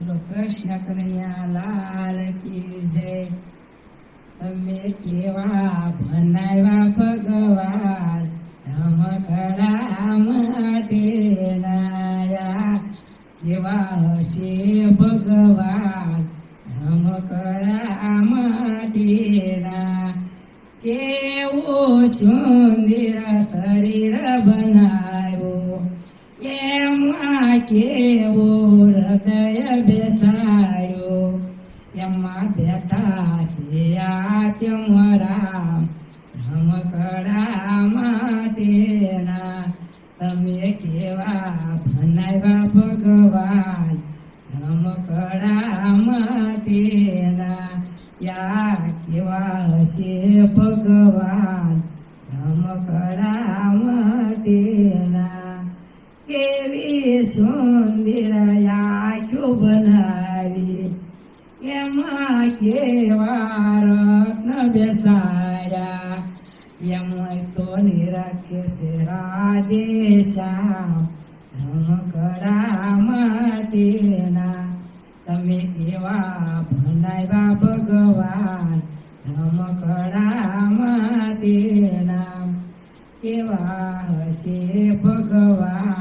બોલો કૃષ્ણ કનૈયા લાલ કી જય. તમે કેવા ભનાવ્યા ભગવાન રમકડા માટે નાયા. કેવા હશે ભગવાન રમકડા માટેના કેવો સુંદર બેઠા શિયા તમારા રમકડા માટેના તમે કેવા ભનાવ્યા ભગવાન રમકડા માટેના યા કેવા હશે ભગવાન રમકડા માટેના કેવી સુંદર કેવા રત્ન બેસાડ્યા એમ તો નિરાખે છે રાધેશ્યામ રમકડા માટેના તમે કેવા ભણાવ્યા ભગવાન રમકડા માટેના કેવા હશે ભગવાન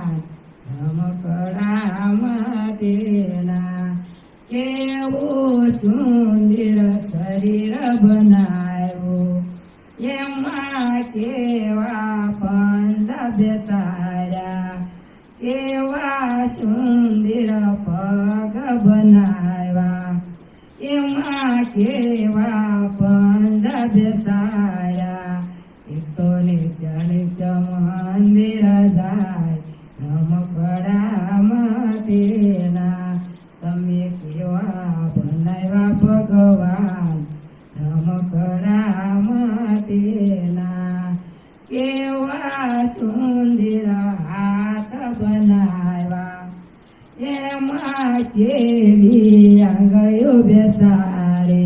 સુંદર પગ બનાવ્યા. એમાં કેવા પંજા બેસાયા એક તો નિત્ય નિત્ય મંદિર એમાં કેવી આંગળીઓ બેસાડે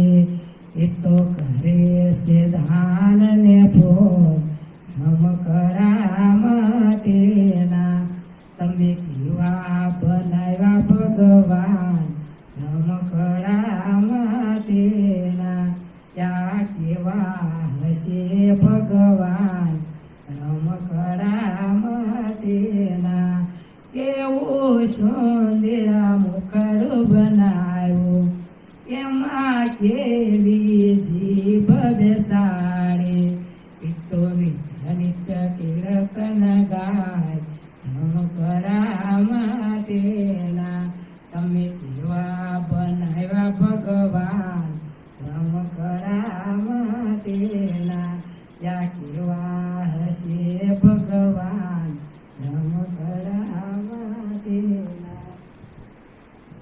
એ તો કરે છે ધાન ને ફોન તમે કેવા બનાવ્યા ભગવાન. રમકડા માટેના ત્યાં કેવા હશે ભગવાન રમકડા માટેના કેવો સુંદર એમાં કેવી જીભ બેસાડે એક તો નિત્ય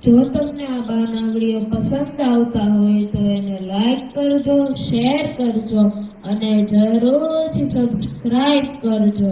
જો તમને આ બાનાવડીઓ પસંદ આવતા હોય તો એને લાઈક કરજો, શેર કરજો અને જરૂરથી સબસ્ક્રાઈબ કરજો.